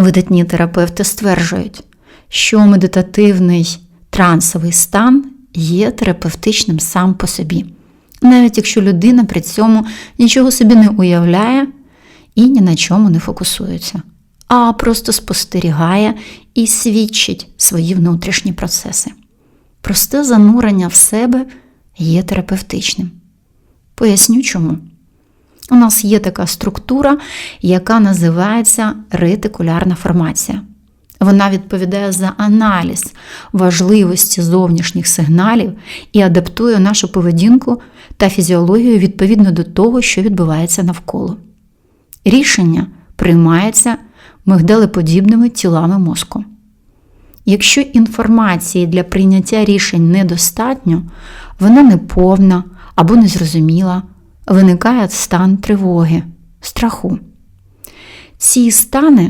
Видатні терапевти стверджують, що медитативний трансовий стан є терапевтичним сам по собі, навіть якщо людина при цьому нічого собі не уявляє і ні на чому не фокусується, а просто спостерігає і свідчить свої внутрішні процеси. Просте занурення в себе є терапевтичним. Поясню чому. У нас є така структура, яка називається ретикулярна формація. Вона відповідає за аналіз важливості зовнішніх сигналів і адаптує нашу поведінку та фізіологію відповідно до того, що відбувається навколо. Рішення приймається мигдалеподібними тілами мозку. Якщо інформації для прийняття рішень недостатньо, вона неповна або незрозуміла, виникає стан тривоги, страху. Ці стани